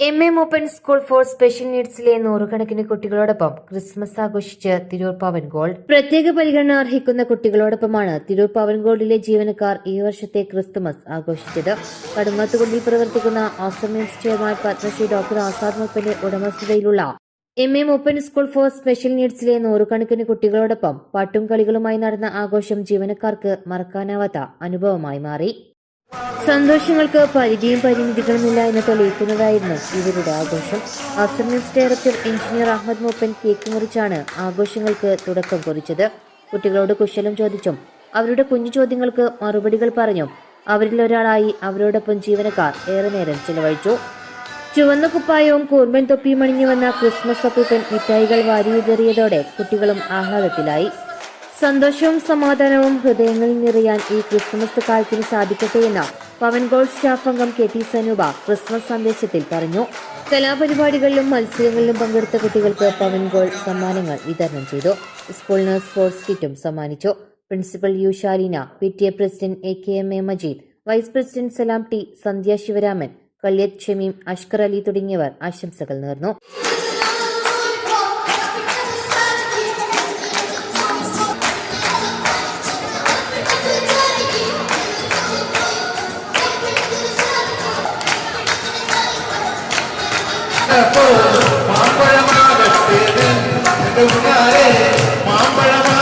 M M open school for special നീഡ്സിലെ നൂറുകണക്കിന് കുട്ടികളോടൊപ്പം Christmas ആഘോഷിച്ച് തിരൂർ പവൻ ഗോൾഡ്. പ്രത്യേക പരിഗണന അർഹിക്കുന്ന കുട്ടികളോടൊപ്പമാണ് തിരൂർ പവൻ ഗോൾഡിലെ ജീവനക്കാർ ഈ വർഷത്തെ ക്രിസ്തുമസ് ആഘോഷിച്ചത്. കടുങ്ങാത്തുകുണ്ടിൽ പ്രവർത്തിക്കുന്ന ആസമീൻസ് ചെയർമാൻ പത്മശ്രീ ഡോക്ടർ ആസാദ് മൂപ്പന്റെ ഉടമസ്ഥതയിലുള്ള M M open school for special നീഡ്സിലെ നൂറുകണക്കിന് കുട്ടികളോടൊപ്പം പാട്ടും കളികളുമായി നടന്ന ആഘോഷം ജീവനക്കാർക്ക് മറക്കാനാവാത്ത അനുഭവമായി മാറി. സന്തോഷങ്ങൾക്ക് പരിധിയും പരിമിതികളുമില്ല എന്ന് തെളിയിക്കുന്നതായിരുന്നു ഇവരുടെ ആഘോഷം. അസർമിൻസ് director engineer Ahammed Moopan cake മുറിച്ചാണ് ആഘോഷങ്ങൾക്ക് തുടക്കം കുറിച്ചത്. കുട്ടികളോട് കുശലം ചോദിച്ചും അവരുടെ കുഞ്ഞു ചോദ്യങ്ങൾക്ക് മറുപടികൾ പറഞ്ഞും അവരിൽ ഒരാളായി അവരോടൊപ്പം ജീവനക്കാർ ഏറെ നേരം ചിലവഴിച്ചു. ചുവന്ന കുപ്പായവും കൂർമൻ തൊപ്പിയും അണിഞ്ഞു വന്ന ക്രിസ്മസ് അപ്പൂപ്പൻ മിഠായികൾ വാരിയുതേറിയതോടെ കുട്ടികളും ആഹ്ലാദത്തിലായി. സന്തോഷവും സമാധാനവും ഹൃദയങ്ങളിൽ നിറയാൻ ഈ ക്രിസ്മസ് കാലത്തിന് സാധിക്കട്ടെ എന്ന് പവൻ ഗോൾ സ്റ്റാഫ് അംഗം കെ ടി സനൂപ ക്രിസ്മസ് സന്ദേശത്തിൽ പറഞ്ഞു. കലാപരിപാടികളിലും മത്സരങ്ങളിലും പങ്കെടുത്ത കുട്ടികൾക്ക് പവൻ ഗോൾഡ് സമ്മാനങ്ങൾ വിതരണം ചെയ്തു. സ്കൂളിന് സ്പോർട്സ് കിറ്റും സമ്മാനിച്ചു. Principal U Shalina P T A president A K M A Majeed vice president Salam T Sandhya Sivaraman Kalyath Shameem Ashkar Ali തുടങ്ങിയവർ ആശംസകൾ നേർന്നു. மாம்பழமா வெட்டு மாம்பழமா